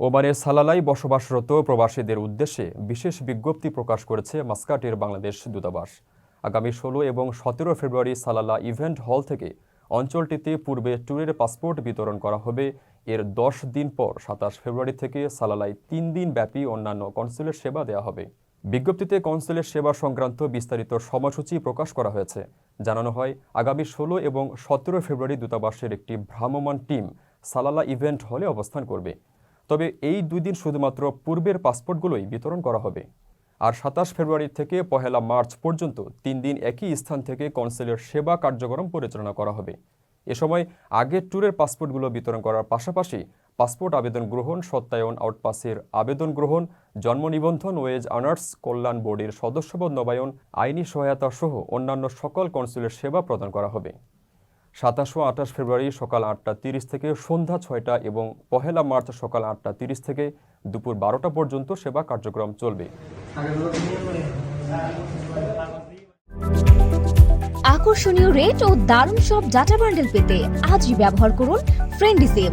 ওমানের সালালাই বসবাসরত প্রবাসীদের উদ্দেশ্যে বিশেষ বিজ্ঞপ্তি প্রকাশ করেছে মাস্কাটের বাংলাদেশ দূতাবাস। আগামী ষোলো এবং সতেরো ফেব্রুয়ারি সালালা ইভেন্ট হল থেকে অঞ্চলটিতে পূর্বে ট্যুরের পাসপোর্ট বিতরণ করা হবে। এর দশ দিন পর সাতাশ ফেব্রুয়ারি থেকে সালালায় তিন দিন ব্যাপী অন্যান্য কনসুলের সেবা দেওয়া হবে। বিজ্ঞপ্তিতে কনসুলের সেবা সংক্রান্ত বিস্তারিত সময়সূচি প্রকাশ করা হয়েছে। জানানো হয়, আগামী ষোলো এবং সতেরো ফেব্রুয়ারি দূতাবাসের একটি ভ্রাম্যমাণ টিম সালালা ইভেন্ট হলে অবস্থান করবে। তবে এই দুই দিন শুধুমাত্র পূর্বের পাসপোর্টগুলোই বিতরণ করা হবে। আর সাতাশ ফেব্রুয়ারি থেকে পহেলা মার্চ পর্যন্ত তিন দিন একই স্থান থেকে কনসুলের সেবা কার্যক্রম পরিচালনা করা হবে। এ সময় আগের ট্যুরের পাসপোর্টগুলো বিতরণ করার পাশাপাশি পাসপোর্ট আবেদন গ্রহণ, সত্যায়ন, আউটপাসের আবেদন গ্রহণ, জন্ম নিবন্ধন, ওয়েজ আনার্স কল্যাণ বোর্ডের সদস্যপদ নবায়ন, আইনি সহায়তা সহ অন্যান্য সকল কনসুলের সেবা প্রদান করা হবে। সাতাশ ও আঠাশ ফেব্রুয়ারি সকাল আটটা তিরিশ থেকে সন্ধ্যা ছয়টা এবং পহেলা মার্চ সকাল আটটা তিরিশ থেকে দুপুর বারোটা পর্যন্ত সেবা কার্যক্রম চলবে। আকর্ষণীয় রেট ও দারুণ সব ডাটা বান্ডেল পেতে আজই ব্যবহার করুন ফ্রেন্ডি সিম